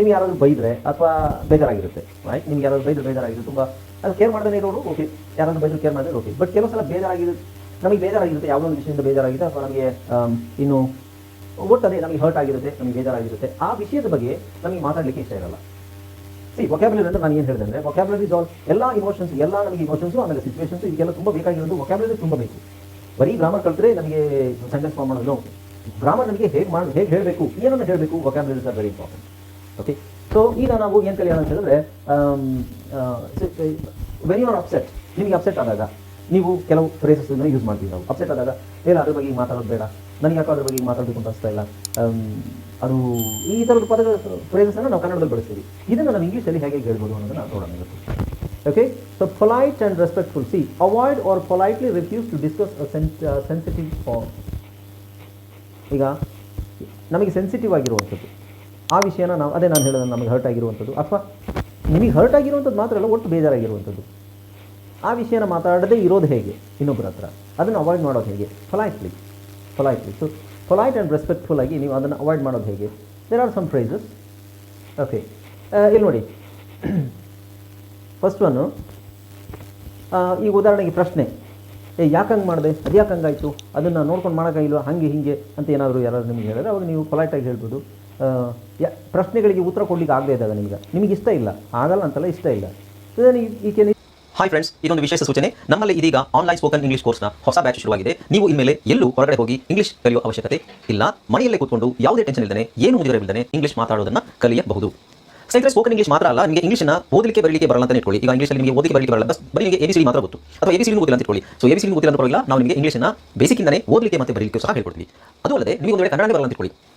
ನಿಮ್ಗೆ ಯಾರಾದರೂ ಬೈದ್ರೆ ಅಥವಾ ಬೇಜಾರಾಗಿರುತ್ತೆ ರೈಟ್ ನಿಮ್ಗೆ ಯಾರಾದರೂ ಬೈದ್ರೆ ಬೇಜಾರಾಗಿರುತ್ತೆ, ತುಂಬ ಅದು ಕೇರ್ ಮಾಡದೇ ಇರೋರು ಓಕೆ ಯಾರಾದರೂ ಬೈದ್ರೆ ಕೇರ್ ಮಾಡಿದ್ರೆ ಓಕೆ ಬಟ್ ಕೆಲವು ಸಲ ಬೇಜಾರಾಗಿರುತ್ತೆ ನಮಗೆ ಬೇಜಾರಾಗಿರುತ್ತೆ ಯಾವುದೋ ಒಂದು ವಿಷಯದಿಂದ ಬೇಜಾರಾಗಿದೆ ಅಥವಾ ನಮಗೆ ಇನ್ನು ಒಟ್ಟದೆ ನಮಗೆ ಹರ್ಟ್ ಆಗಿರುತ್ತೆ, ನಮಗೆ ಬೇಜಾರಾಗಿರುತ್ತೆ. ಆ ವಿಷಯದ ಬಗ್ಗೆ ನಮಗೆ ಮಾತಾಡಲಿಕ್ಕೆ ಇಷ್ಟ ಇರಲ್ಲ. ಸಿ ವೊಕ್ಯಾಬುಲರಿ ಅಂದ್ರೆ ನಾನು ಏನು ಹೇಳಿದೆ ಅಂದರೆ ವೊಕ್ಯಾಬುಲರಿ ಆಲ್ ಎಲ್ಲ ಇಮೋಷನ್ಸ್ ಎಲ್ಲ ನಮಗೆ ಇಮೋಷನ್ಸು ಆಮೇಲೆ ಸಿಚುವೇಷನ್ಸ್ ಇದಕ್ಕೆಲ್ಲ ತುಂಬ ಬೇಕಾಗಿರೋದು ವೊಕ್ಯಾಬುಲರಿ ತುಂಬ ಬೇಕು. ಬರೀ ಗ್ರಾಮರ್ ಕಲ್ತ್ರೆ ನಮಗೆ ಸೆಂಟೆನ್ಸ್ ಫಾರ್ಮ್ ಮಾಡೋದು ಗ್ರಾಮರ್ ನಮಗೆ ಹೇಗೆ ಮಾಡಿ, ಹೇಗೆ ಹೇಳಬೇಕು, ಏನನ್ನು ಹೇಳಬೇಕು vocabularies are very important okay so ಈಗ ನಾವು ಏನು ಕಲಿಯೋಣ ಅಂತ ಹೇಳಿದ್ರೆ ವೆರಿ ಆರ್ ಅಪ್ಸೆಟ್ ನಿಮಗೆ ಅಪ್ಸೆಟ್ ಆದಾಗ ನೀವು ಕೆಲವು ಫ್ರೇಸಸ್ ಯೂಸ್ ಮಾಡ್ತೀವಿ ನಾವು. ಅಪ್ಸೆಟ್ ಆದಾಗ ಇಲ್ಲ ಅದ್ರ ಬಗ್ಗೆ ಮಾತಾಡೋದು ಬೇಡ. ನನಗೆ ಯಾಕೋ ಅದ್ರ ಬಗ್ಗೆ ಮಾತಾಡಬೇಕು ಅಂತ ಇಲ್ಲ. ಆಮ್, ಅದು ಈ ಥರದ ಪದ ಫ್ರೇಸಸ್ನ ನಾವು ಕನ್ನಡದಲ್ಲಿ ಬಳಸ್ತೀವಿ. ಇದನ್ನು ನಾವು ಇಂಗ್ಲೀಷಲ್ಲಿ ಹೇಗೆ ಹೇಳ್ಬೋದು ಅನ್ನೋದನ್ನ ನೋಡೋಣ okay so polite and respectful see avoid or politely refuse to discuss sensitive ಈಗ ನಮಗೆ ಸೆನ್ಸಿಟಿವ್ ಆಗಿರುವಂಥದ್ದು. ಆ ವಿಷಯನ ನಾವು, ಅದೇ ನಾನು ಹೇಳೋದು ನಮಗೆ ಹರ್ಟ್ ಆಗಿರುವಂಥದ್ದು. ಅಥವಾ ನಿಮಗೆ ಹರ್ಟ್ ಆಗಿರುವಂಥದ್ದು ಮಾತ್ರ ಅಲ್ಲ, ಒಟ್ಟು ಬೇಜಾರಾಗಿರುವಂಥದ್ದು. ಆ ವಿಷಯನ ಮಾತಾಡದೇ ಇರೋದು ಹೇಗೆ? ಇನ್ನೊಬ್ಬರ ಹತ್ರ. ಅದನ್ನು ಅವಾಯ್ಡ್ ಮಾಡೋದು ಹೇಗೆ? Politely politely so polite and respectful ಆಗಿ ನೀವು ಅದನ್ನು ಅವಾಯ್ಡ್ ಮಾಡೋದು ಹೇಗೆ? There are some phrases okay ಇಲ್ಲಿ ನೋಡಿ. ಫಸ್ಟ್ ಒನ್ನು ಈಗ ಉದಾಹರಣೆಗೆ ಪ್ರಶ್ನೆ. ಏ, ಯಾಕೆ ಹಂಗೆ ಮಾಡಿದೆ? ಅದು ಯಾಕೆ ಹಂಗಾಯಿತು? ಅದನ್ನು ನೋಡ್ಕೊಂಡು ಮಾಡೋಕ್ಕಾಗಿಲ್ವ ಹಂಗೆ, ಹೀಗೆ ಅಂತ ಏನಾದರೂ ಯಾರಾದ್ರು ನಿಮಗೆ ಹೇಳಿದ್ರೆ, ಅವಾಗ ನೀವು ಪೊಲೈಟಾಗಿ ಹೇಳ್ಬೋದು. ಪ್ರಶ್ನೆಗಳಿಗೆ ಉತ್ತರ ಕೊಡ್ಲಿಕ್ಕೆ ಆಗದೇ ಇದ್ದಾಗ ನಿಮಗೆ. ನಿಮಗೆ ಇಷ್ಟ ಇಲ್ಲ. ಆಗಲ್ಲ ಅಂತಲ್ಲ ಇಷ್ಟ ಇಲ್ಲ. ಹಾಯ್ ಫ್ರೆಂಡ್ಸ್ ಇದೊಂದು ವಿಶೇಷ ಸೂಚನೆ. ನಮ್ಮಲ್ಲಿ ಇದೀಗ ಆನ್ಲೈನ್ ಸ್ಪೋಕನ್ ಇಂಗ್ಲಿಷ್ ಕೋರ್ಸ್ನ ಹೊಸ ಬ್ಯಾಚ್ ಶುರುವಾಗಿದೆ. ನೀವು ಇನ್ಮೇಲೆ ಎಲ್ಲೂ ಹೊರಗಡೆ ಹೋಗಿ ಇಂಗ್ಲಿಷ್ ಕಲಿಯುವ ಅವಶ್ಯಕತೆ ಇಲ್ಲ. ಮನೆಯಲ್ಲೇ ಕೂತ್ಕೊಂಡು ಯಾವುದೇ ಟೆನ್ಷನ್ ಇಲ್ಲದೆ ಏನು ಮುಗಿದಿರಬಿಲ್ಲದೆ ಇಂಗ್ಲಿಷ್ ಮಾತಾಡೋದನ್ನ ಕಲಿಯಬಹುದು. ಸ್ನೇಹಿತರೆ ಸ್ಪೋಕನ್ ಇಂಗ್ಲಿಷ್ ಮಾತ್ರ ಅಲ್ಲ, ನಿಮಗೆ ಇಂಗ್ಲಿಷ್ನ ಓದಲಿಕ್ಕೆ ಬರಲಿಕ್ಕೆ ಬರಲ್ಲ ಅಂತ ಇಟ್ಕೊಳ್ಳಿ. ಈಗ ಇಂಗ್ಲಿಷಲ್ಲಿ ನಿಮಗೆ ಓದಲಿಕ್ಕೆ ಬರಲಿಕ್ಕೆ ಬರಲ್ಲ ಬಸ್ ಬರೀ ನಿಮಗೆ ಎಬಿಸಿಡಿ ಮಾತ್ರ ಗೊತ್ತು. ಅಥವಾ ಎಬಿಸಿಡಿ ಗೊತ್ತಿಲ್ಲ ಅಂತ ಇಟ್ಕೊಳ್ಳಿ. ಸೊ ಎಬಿಸಿಡಿ ಗೊತ್ತಿಲ್ಲ ಅಂತ ನಾವು ನಿಮಗೆ ಇಂಗ್ಲಿಷ್ನ ಬೇಸಿಕ್ಕಿಂದನೇ ಓದಲಿಕ್ಕೆ ಮತ್ತೆ ಬರಲಿಕ್ಕೆ ಸಹ ಹೇಳ್ಕೊಡ್ತೀವಿ. ಅದು ಅಲ್ಲದೆ, ನೀವು ಒಂದು ವೇಳೆ ಕನ್ನಡ ಬರಲ್ಲ ಅಂತ ಇಟ್ಕೊಳ್ಳಿ.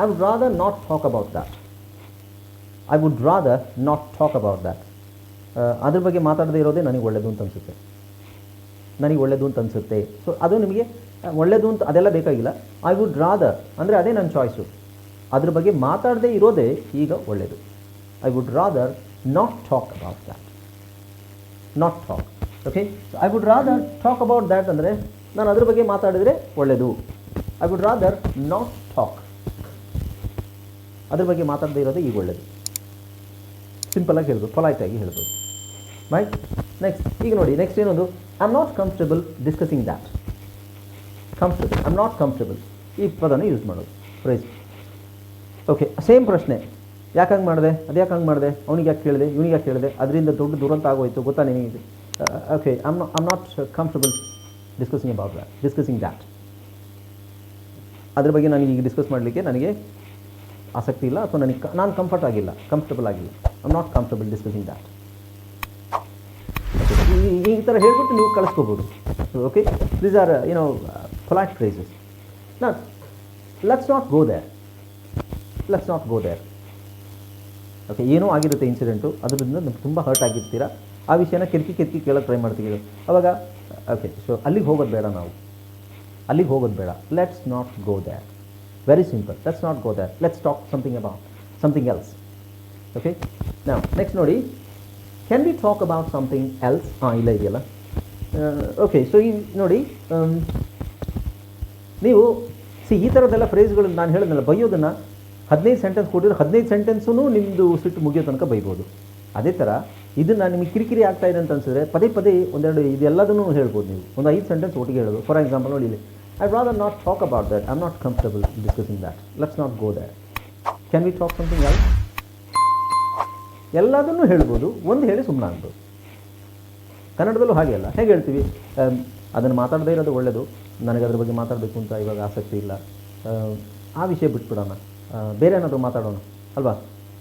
I would rather not talk about that. I would rather not talk about that ಅದ್ರ ಬಗ್ಗೆ ಮಾತಾಡದೇ ಇರೋದೇ ನನಗೆ ಒಳ್ಳೆಯದು ಅಂತ ಅನಿಸುತ್ತೆ. ನನಗೆ ಒಳ್ಳೆಯದು ಅಂತ ಅನಿಸುತ್ತೆ. ಸೊ ಅದು ನಿಮಗೆ ಒಳ್ಳೆಯದು ಅಂತ ಅದೆಲ್ಲ ಬೇಕಾಗಿಲ್ಲ. ಐ ವುಡ್ ರಾದರ್ ಅಂದರೆ ಅದೇ ನನ್ನ ಚಾಯ್ಸು ಅದ್ರ ಬಗ್ಗೆ ಮಾತಾಡದೇ ಇರೋದೇ ಈಗ ಒಳ್ಳೆಯದು I would rather not talk about that not talk okay I would rather talk about that ಅಂದರೆ ನಾನು ಅದ್ರ ಬಗ್ಗೆ ಮಾತಾಡಿದರೆ ಒಳ್ಳೆಯದು I would rather not talk ಅದ್ರ ಬಗ್ಗೆ ಮಾತಾಡದೇ ಇರೋದೇ ಈಗ ಒಳ್ಳೆಯದು ಸಿಂಪಲಾಗಿ ಹೇಳ್ಬೋದು ಪೊಲೈಟಾಗಿ ಹೇಳ್ಬೋದು ರೈಟ್ ನೆಕ್ಸ್ಟ್ ಈಗ ನೋಡಿ ನೆಕ್ಸ್ಟ್ ಏನೊಂದು? I am not comfortable discussing that comfortable I am not comfortable ಈ ಪದನ ಯೂಸ್ ಮಾಡೋದು. ಪ್ರೈಸ್ ಓಕೆ ಸೇಮ್ ಪ್ರಶ್ನೆ. ಯಾಕೆ ಹಂಗೆ ಮಾಡಿದೆ? ಅದು ಯಾಕೆ ಹಂಗೆ ಮಾಡಿದೆ? ಅವ್ನಿಗೆ ಯಾಕೆ ಕೇಳಿದೆ? ಇವನಿಗೆ ಯಾಕೆ ಕೇಳಿದೆ? ಅದರಿಂದ ದೊಡ್ಡ ದುರಂತ ಆಗೋಯ್ತು, ಗೊತ್ತಾ ನಿಮಗೆ okay I'm I'm not comfortable discussing about that discussing that ಅದ್ರ ಬಗ್ಗೆ ನನಗೆ ಈಗ ಡಿಸ್ಕಸ್ ಮಾಡಲಿಕ್ಕೆ ನನಗೆ ಆಸಕ್ತಿ ಇಲ್ಲ ಅಥವಾ ನನಗೆ ನಾನು ಕಂಫರ್ಟ್ ಆಗಿಲ್ಲ ಕಂಫರ್ಟಬಲ್ ಆಗಿಲ್ಲ. I'm not comfortable discussing that ಈ ಥರ ಹೇಳ್ಬಿಟ್ಟು ನೀವು ಕಳಿಸ್ಕೋಬೋದು. Okay these are you know flat phrases ನಾ let's not go there let's not go there okay ಏನೋ ಆಗಿರುತ್ತೆ ಇನ್ಸಿಡೆಂಟು ಅದರಿಂದ ನಮ್ಗೆ ತುಂಬ ಹರ್ಟ್ ಆಗಿರ್ತೀರ? ಆ ವಿಷಯನ ಕಿರ್ಕಿ ಕಿರ್ಕಿ ಕೇಳೋಕ್ಕೆ ಟ್ರೈ ಮಾಡ್ತೀವಿ ಅವಾಗ ಓಕೆ ಸೊ ಅಲ್ಲಿಗೆ ಹೋಗೋದು ಬೇಡ ನಾವು. ಅಲ್ಲಿಗೆ ಹೋಗೋದು ಬೇಡ. Let's not go there very simple Let's not go there. Let's talk something about something else okay Now next ನೋಡಿ can we talk about something else ಹಾಂ ಇಲ್ಲ ಇದೆಯಲ್ಲ ಓಕೆ ಸೊ ಈ ನೋಡಿ ನೀವು ಸಿ ಈ ಥರದ್ದೆಲ್ಲ ಫ್ರೇಸ್ಗಳು ನಾನು ಹೇಳಿದ್ನಲ್ಲ ಬೈಯೋದನ್ನು ಹದಿನೈದು ಸೆಂಟೆನ್ಸ್ ಕೊಟ್ಟಿದ್ರೆ ಹದಿನೈದು ಸೆಂಟೆನ್ಸೂ ನಿಮ್ಮದು ಸಿಟ್ಟು ಮುಗಿಯೋ ತನಕ ಬೈಬೋದು. ಅದೇ ಥರ ಇದನ್ನು ನಿಮಗೆ ಕಿರಿಕಿರಿ ಆಗ್ತಾ ಇದೆ ಅಂತ ಅನ್ಸಿದ್ರೆ ಪದೇ ಪದೇ ಒಂದೆರಡು ಇದೆಲ್ಲದನ್ನು ಹೇಳ್ಬೋದು ನೀವು. ಒಂದು ಐದು ಸೆಂಟೆನ್ಸ್ ಒಟ್ಟಿಗೆ ಹೇಳೋದು. ಫಾರ್ ಎಕ್ಸಾಂಪಲ್ ನೋಡಿ ಇಲ್ಲಿ. I rather not talk about that. I'm not comfortable discussing that. Let's not go there. Can can we something else ಎಲ್ಲದನ್ನೂ ಹೇಳ್ಬೋದು. ಒಂದು ಹೇಳಿ ಸುಮ್ಮನೆ ಆಗ್ಬೋದು. ಕನ್ನಡದಲ್ಲೂ ಹಾಗೆ ಅಲ್ಲ. ಹೇಗೆ ಹೇಳ್ತೀವಿ? ಅದನ್ನು ಮಾತಾಡದೇ ಇರೋದು ಒಳ್ಳೆಯದು ನನಗೆ ಅದ್ರ ಬಗ್ಗೆ ಮಾತಾಡಬೇಕು ಅಂತ ಇವಾಗ ಆಸಕ್ತಿ ಇಲ್ಲ. ಆ ವಿಷಯ ಬಿಟ್ಬಿಡೋಣ. ಬೇರೆ ಏನಾದರೂ ಮಾತಾಡೋಣ. ಅಲ್ವಾ?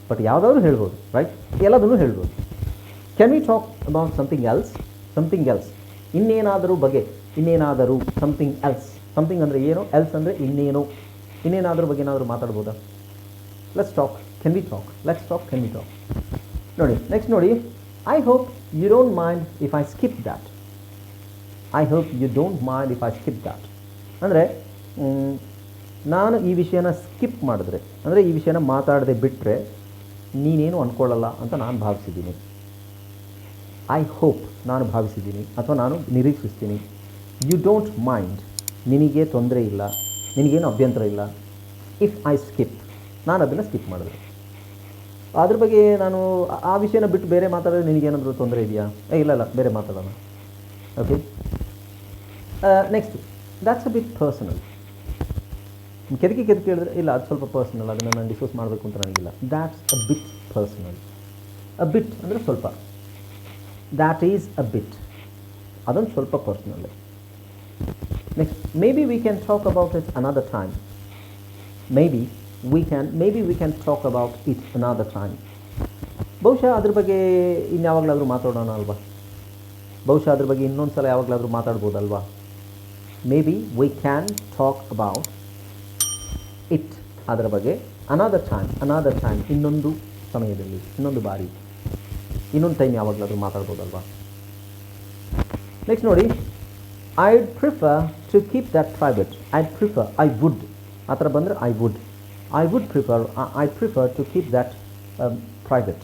ಬಟ್ ಯಾವುದಾದ್ರೂ ಹೇಳ್ಬೋದು ರೈಟ್ ಎಲ್ಲದನ್ನೂ ಹೇಳ್ಬೋದು. Can we talk about something else something else ಇನ್ನೇನಾದರೂ ಬಗೆ, ಇನ್ನೇನಾದರೂ ಸಮಥಿಂಗ್ ಎಲ್ಸ್ ಸಮಥಿಂಗ್ ಅಂದರೆ ಏನು? ಎಲ್ಸ್ ಅಂದರೆ ಇನ್ನೇನು? ಇನ್ನೇನಾದರೂ ಬಗ್ಗೆ ಏನಾದರೂ ಮಾತಾಡ್ಬೋದಾ? Let's talk can we talk let's talk can we talk ನೋಡಿ ನೆಕ್ಸ್ಟ್ ನೋಡಿ. I hope you don't mind if I skip that I hope you don't mind if I skip that ಅಂದರೆ ನಾನು ಈ ವಿಷಯನ ಸ್ಕಿಪ್ ಮಾಡಿದ್ರೆ, ಅಂದರೆ ಈ ವಿಷಯನ ಮಾತಾಡದೆ ಬಿಟ್ಟರೆ ನೀನೇನು ಅಂದ್ಕೊಳ್ಳಲ್ಲ ಅಂತ ನಾನು ಭಾವಿಸಿದ್ದೀನಿ. ಐ ಹೋಪ್ ನಾನು ಭಾವಿಸಿದ್ದೀನಿ ಅಥವಾ ನಾನು ನಿರೀಕ್ಷಿಸ್ತೀನಿ. ಯು ಡೋಂಟ್ ಮೈಂಡ್ ನಿನಗೆ ತೊಂದರೆ ಇಲ್ಲ, ನಿನಗೇನು ಅಭ್ಯಂತರ ಇಲ್ಲ. ಇಫ್ ಐ ಸ್ಕಿಪ್ ನಾನು ಅದನ್ನು ಸ್ಕಿಪ್ ಮಾಡಿದೆ. ಅದ್ರ ಬಗ್ಗೆ ನಾನು ಆ- ವಿಷಯನ ಬಿಟ್ಟು ಬೇರೆ ಮಾತಾಡಿದ್ರೆ ನಿನಗೇನಾದರೂ ತೊಂದರೆ ಇದೆಯಾ? ಇಲ್ಲ ಇಲ್ಲ, ಬೇರೆ ಮಾತಾಡೋಣ. Okay next that's a bit personal ಕೆದಕಿ ಕೆದಕಿ ಹೇಳಿದ್ರೆ, ಇಲ್ಲ, ಅದು ಸ್ವಲ್ಪ ಪರ್ಸನಲ್ ಅದನ್ನು ನಾನು ಡಿಸ್ಕಸ್ ಮಾಡಬೇಕು ಅಂತ ನನಗಿಲ್ಲ. ದ್ಯಾಟ್ಸ್ ಅ ಬಿಟ್ ಪರ್ಸನಲ್ ಅ ಬಿಟ್ ಅಂದರೆ ಸ್ವಲ್ಪ. ದ್ಯಾಟ್ ಈಸ್ ಅ ಬಿಟ್ ಅದೊಂದು ಸ್ವಲ್ಪ personal next maybe we can it about it another time maybe we can maybe it another time. ಬಹುಶಃ ಅದ್ರ ಬಗ್ಗೆ ಇನ್ಯಾವಾಗಲಾದರೂ ಮಾತಾಡೋಣ ಅಲ್ವಾ? ಬಹುಶಃ ಅದ್ರ ಬಗ್ಗೆ ಇನ್ನೊಂದು ಸಲ ಯಾವಾಗಲಾದರೂ ಮಾತಾಡ್ಬೋದಲ್ವಾ? Maybe we can talk about it ಅದರ ಬಗ್ಗೆ ಅನಾದರ್ ಟೈಮ್ ಅನಾದರ್ ಟೈಮ್ ಇನ್ನೊಂದು ಸಮಯದಲ್ಲಿ, ಇನ್ನೊಂದು ಬಾರಿ. ಇನ್ನೊಂದು ಟೈಮ್ ಯಾವಾಗಲಾದರೂ ಮಾತಾಡ್ಬೋದಲ್ವಾ? ನೆಕ್ಸ್ಟ್ ನೋಡಿ. I prefer to keep that private I prefer I would ಆ ಥರ ಬಂದರೆ I would I would prefer I prefer to keep that private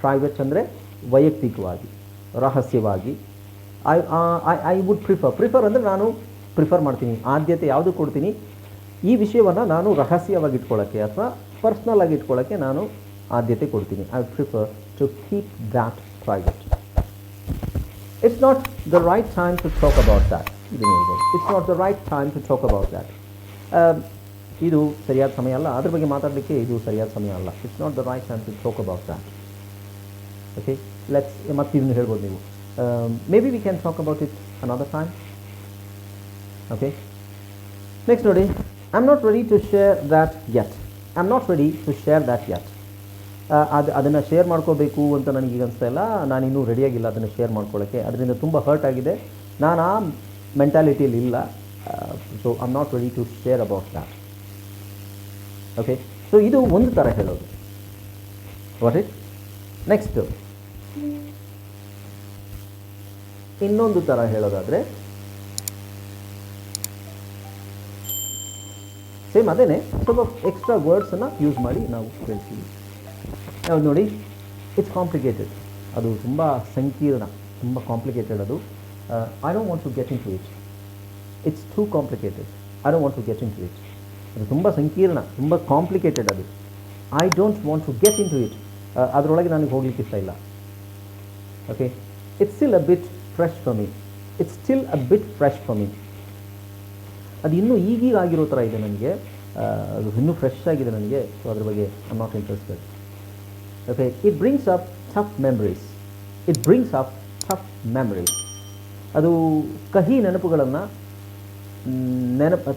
private ಅಂದರೆ ವೈಯಕ್ತಿಕವಾಗಿ, ರಹಸ್ಯವಾಗಿ. I I I would prefer prefer ಅಂದರೆ ನಾನು ಪ್ರಿಫರ್ ಮಾಡ್ತೀನಿ. ಆದ್ಯತೆ ಯಾವುದು ಕೊಡ್ತೀನಿ? ಈ ವಿಷಯವನ್ನು ನಾನು ರಹಸ್ಯವಾಗಿ ಇಟ್ಕೊಳ್ಳೋಕ್ಕೆ ಅಥವಾ ಪರ್ಸ್ನಲ್ ಆಗಿ ಇಟ್ಕೊಳ್ಳೋಕ್ಕೆ ನಾನು ಆದ್ಯತೆ ಕೊಡ್ತೀನಿ. I prefer to keep that private it's not the right time to talk about that ಇದು ಹೇಳ್ಬೋದು it's not the right time to talk about that ಇದು ಸರಿಯಾದ ಸಮಯ ಅಲ್ಲ. ಅದ್ರ ಬಗ್ಗೆ ಮಾತಾಡಲಿಕ್ಕೆ ಇದು ಸರಿಯಾದ ಸಮಯ ಅಲ್ಲ. It's not the right time to talk about that okay let's ಮತ್ತೆ ಇದನ್ನು ಹೇಳ್ಬೋದು ನೀವು. Maybe we can talk about it another time okay next ನೋಡಿ I am not ready to share that yet I am not ready to share that yet ಅದು, ಅದನ್ನು share ಮಾಡ್ಕೋಬೇಕು ಅಂತ ನನಗೀಗ ಅನಿಸ್ತಾ ಇಲ್ಲ. ನಾನಿನ್ನೂ ರೆಡಿಯಾಗಿಲ್ಲ ಅದನ್ನು ಶೇರ್ ಮಾಡ್ಕೊಳ್ಳೋಕ್ಕೆ ಅದರಿಂದ ತುಂಬ ಹರ್ಟ್ ಆಗಿದೆ. ನಾನು ಆ ಮೆಂಟಾಲಿಟಿಯಲ್ಲಿ ಇಲ್ಲ. So I am not ready to share about that okay so ಇದು ಒಂದು ಥರ ಹೇಳೋದು. ವಾಟ್ ಇಟ್ ನೆಕ್ಸ್ಟ್ ಇನ್ನೊಂದು ಥರ ಹೇಳೋದಾದರೆ ಸೇಮ್ ಅದೇನೆ. ಸ್ವಲ್ಪ ಎಕ್ಸ್ಟ್ರಾ ವರ್ಡ್ಸನ್ನು ಯೂಸ್ ಮಾಡಿ ನಾವು ಹೇಳ್ತೀವಿ. ನಾವು ನೋಡಿ? ಇಟ್ಸ್ ಕಾಂಪ್ಲಿಕೇಟೆಡ್ ಅದು ತುಂಬ ಸಂಕೀರ್ಣ, ತುಂಬ ಕಾಂಪ್ಲಿಕೇಟೆಡ್ ಅದು. I don't want to get into it it's too complicated I don't want to get into it ಅದು ತುಂಬ ಸಂಕೀರ್ಣ, ತುಂಬ ಕಾಂಪ್ಲಿಕೇಟೆಡ್ ಅದು. I don't want to get into it ಅದರೊಳಗೆ ನನಗೆ ಹೋಗ್ಲಿಕ್ಕೆ ಇಷ್ಟ ಇಲ್ಲ. Okay it's still a bit fresh for me it's still a bit fresh for me ಅದು ಇನ್ನೂ ಈಗೀಗ ಆಗಿರೋ ಥರ ಇದೆ ನನಗೆ. ಅದು ಇನ್ನೂ ಫ್ರೆಶ್ ಆಗಿದೆ ನನಗೆ. ಸೊ ಅದ್ರ ಬಗ್ಗೆ I not interested okay it brings up tough memories it brings up tough memories. ಅದು ಕಹಿ ನೆನಪುಗಳನ್ನು ನೆನಪು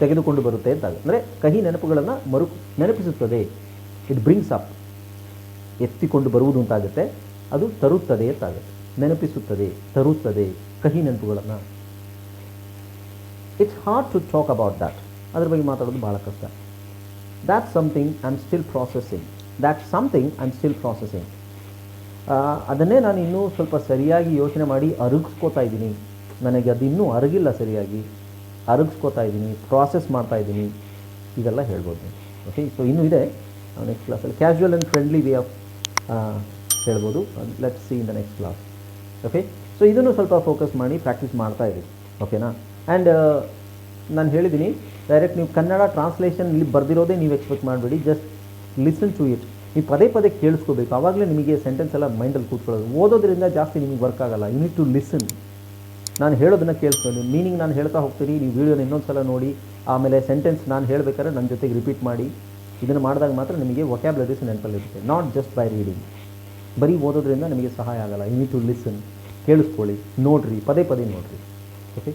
ತೆಗೆದುಕೊಂಡು ಬರುತ್ತೆ ಅಂತ ಅಂದರೆ ಕಹಿ ನೆನಪುಗಳನ್ನು ಮರು ನೆನಪಿಸುತ್ತದೆ. ಇಟ್ ಬ್ರಿಂಗ್ಸ್ ಅಪ್ ಎತ್ತಿಕೊಂಡು ಬರುವುದು ಅಂತಾಗುತ್ತೆ ಅದು ತರುತ್ತದೆ ಅಂತಾಗುತ್ತೆ ನೆನಪಿಸುತ್ತದೆ, ತರುತ್ತದೆ ಕಹಿ ನೆನಪುಗಳನ್ನು. It's hard to talk about that ಅದ್ರ ಬಗ್ಗೆ ಮಾತಾಡೋದು ಭಾಳ ಕಷ್ಟ. That something I am still processing that something I am still processing ಅದನ್ನೇ ನಾನು ಇನ್ನೂ ಸ್ವಲ್ಪ ಸರಿಯಾಗಿ ಯೋಚನೆ ಮಾಡಿ ಅರಗಿಸ್ಕೋತಾ ಇದ್ದೀನಿ. ನನಗೆ ಅದು ಇನ್ನೂ ಅರಗಿಲ್ಲ ಸರಿಯಾಗಿ. ಅರಗಿಸ್ಕೋತಾ ಇದ್ದೀನಿ ಪ್ರಾಸೆಸ್ ಮಾಡ್ತಾ ಇದ್ದೀನಿ. ಇದೆಲ್ಲ ಹೇಳ್ಬೋದು ಓಕೆ ಸೊ ಇನ್ನೂ ಇದೆ. ನೆಕ್ಸ್ಟ್ ಕ್ಲಾಸಲ್ಲಿ casual and friendly way of ಹೇಳ್ಬೋದು. Let see in the next class okay so ಇದನ್ನು ಸ್ವಲ್ಪ ಫೋಕಸ್ ಮಾಡಿ ಪ್ರಾಕ್ಟೀಸ್ ಮಾಡ್ತಾ ಇರಿ. ಓಕೆನಾ ಆ್ಯಂಡ್ ನಾನು ಹೇಳಿದ್ದೀನಿ ಡೈರೆಕ್ಟ್ ನೀವು ಕನ್ನಡ ಟ್ರಾನ್ಸ್ಲೇಷನ್ ಇಲ್ಲಿ ಬರೆದಿರೋದೇ ನೀವು ಎಕ್ಸ್ಪೆಕ್ಟ್ ಮಾಡಬೇಡಿ. ಜಸ್ಟ್ ಲಿಸನ್ ಟು ಇಟ್ ನೀವು ಪದೇ ಪದೇ ಕೇಳಿಸ್ಕೋಬೇಕು. ಆವಾಗಲೇ ನಿಮಗೆ ಸೆಂಟೆನ್ಸ್ ಎಲ್ಲ ಮೈಂಡಲ್ಲಿ ಕೂತ್ಕೊಳ್ಳೋದು. ಓದೋದ್ರಿಂದ ಜಾಸ್ತಿ ನಿಮಗೆ ವರ್ಕ್ ಆಗಲ್ಲ. ಯು ನೀಡ್ ಟು ಲಿಸನ್ ನಾನು ಹೇಳೋದನ್ನು ಕೇಳಿಸ್ಕೊಂಡು ಮೀನಿಂಗ್ ನಾನು ಹೇಳ್ತಾ ಹೋಗ್ತೀನಿ. ನೀವು ವೀಡಿಯೋನ ಇನ್ನೊಂದು ಸಲ ನೋಡಿ. ಆಮೇಲೆ ಸೆಂಟೆನ್ಸ್ ನಾನು ಹೇಳಬೇಕಾದ್ರೆ ನನ್ನ ಜೊತೆಗೆ ರಿಪೀಟ್ ಮಾಡಿ. ಇದನ್ನು ಮಾಡಿದಾಗ ಮಾತ್ರ ನಿಮಗೆ ವೊಕ್ಯಾಬ್ಲರೀಸ್ ನೆನಪಲ್ಲಿರುತ್ತೆ ನಾಟ್ ಜಸ್ಟ್ ಬೈ ರೀಡಿಂಗ್ ಬರೀ ಓದೋದ್ರಿಂದ ನಿಮಗೆ ಸಹಾಯ ಆಗಲ್ಲ. ಯು ನೀಡ್ ಟು ಲಿಸನ್ ಕೇಳಿಸ್ಕೊಳ್ಳಿ. ನೋಡಿರಿ. ಪದೇ ಪದೇ ನೋಡಿರಿ. ಓಕೆ